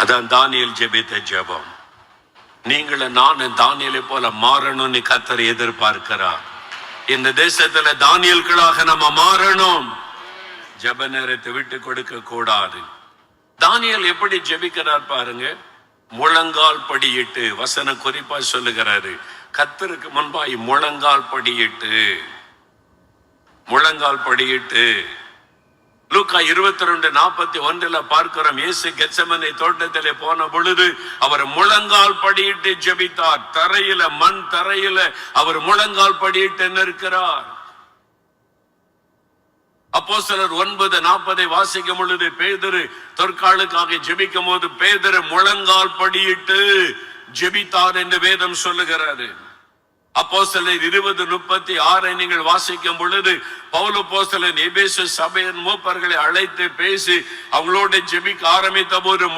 அதான் தானியல் ஜெபித்த ஜெபம். நீங்கள நான் தானியலை போல மாறணும்னு கத்தர் எதிர்பார்க்கிறார். இந்த தேசத்துல தானியல்களாக நம்ம மாறணும். ஜெப நேரத்தை விட்டு கொடுக்க கூடாது. தானியல் எப்படி ஜெபிக்கிறார் பாருங்க. முழங்கால் படியிட்டு வசன குறிப்பா சொல்லுகிறாரு. கத்தருக்கு முன்பாய் முழங்கால் படியிட்டு முழங்கால் படியிட்டு. லூக்கா இருபத்தி ரெண்டு நாற்பத்தி ஒன்றுல பார்க்கிறோம். இயேசு கெச்சமனை தோட்டத்திலே போன பொழுது அவர் முழங்கால் படியிட்டு ஜெபித்தார். தரையில மண் தரையில அவர் முழங்கால் படியிட்டு நிற்கிறார். அப்போ சிலர் ஒன்பது நாற்பதை வாசிக்கும் பொழுது பேதரு தொற்காலுக்காக ஜெபிக்கும் போது பேதரு முழங்கால் படியிட்டு ஜெபித்தார் என்று வேதம் சொல்லுகிறாரு அப்போ சிலர் இருபது முப்பத்தி ஆறை நீங்கள் வாசிக்கும் பொழுது பவுல போஸ்தலன் எபேசு சபையின் மூப்பர்களை அழைத்து பேசி அவங்களோட ஜெபிக்க ஆரம்பித்த போது